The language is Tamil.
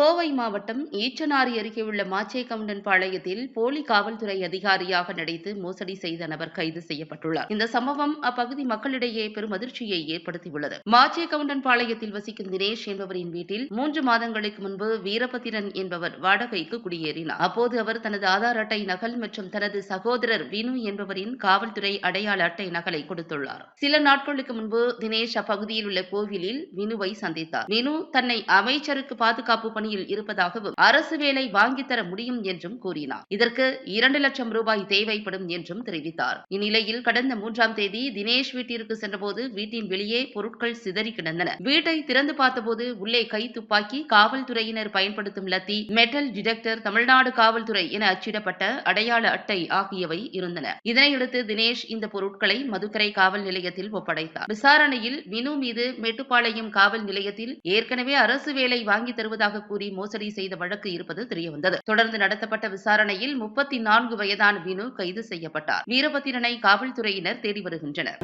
கோவை மாவட்டம் ஈச்சனாரி அருகே உள்ள மாச்சேகவுண்டன் பாளையத்தில் போலி காவல்துறை அதிகாரியாக நடித்து மோசடி செய்த நபர் கைது செய்யப்பட்டுள்ளார். இந்த சம்பவம் அப்பகுதி மக்களிடையே பெரும் அதிர்ச்சியை ஏற்படுத்தியுள்ளது. மாச்சேகவுண்டன் பாளையத்தில் வசிக்கும் தினேஷ் என்பவரின் வீட்டில் மூன்று மாதங்களுக்கு முன்பு வீரபத்திரன் என்பவர் வாடகைக்கு குடியேறினார். அப்போது அவர் தனது ஆதார் அட்டை நகல் மற்றும் தனது சகோதரர் வினு என்பவரின் காவல்துறை அடையாள அட்டை நகலை கொடுத்துள்ளார். சில நாட்களுக்கு முன்பு தினேஷ் அப்பகுதியில் உள்ள கோவிலில் வினுவை சந்தித்தார். வினு தன்னை அமைச்சருக்கு பாதுகாப்பு பணி பணியில் இருப்பதாகவும் அரசு வேலை வாங்கித் தர முடியும் என்றும் கூறினார். இதற்கு இரண்டு லட்சம் ரூபாய் தேவைப்படும் என்றும் தெரிவித்தார். இந்நிலையில் கடந்த மூன்றாம் தேதி தினேஷ் வீட்டிற்கு சென்றபோது வீட்டின் வெளியே பொருட்கள் சிதறி கிடந்தன. வீட்டை திறந்து பார்த்தபோது உள்ளே கை துப்பாக்கி காவல்துறையினர் பயன்படுத்தும் லத்தி மெட்டல் டிடெக்டர் தமிழ்நாடு காவல்துறை என அச்சிடப்பட்ட அடையாள அட்டை ஆகியவை இருந்தன. இதனையடுத்து தினேஷ் இந்த பொருட்களை மதுக்கரை காவல் நிலையத்தில் ஒப்படைத்தார். விசாரணையில் வினு மீது மேட்டுப்பாளையம் காவல் நிலையத்தில் ஏற்கனவே அரசு வேலை வாங்கி தருவதாக கூறி மோசடி செய்த வழக்கு இருப்பது தெரியவந்தது. தொடர்ந்து நடத்தப்பட்ட விசாரணையில் முப்பத்தி நான்கு வயதான வினு கைது செய்யப்பட்டார். வீரபத்திரனை காவல்துறையினர் தேடி வருகின்றனர்.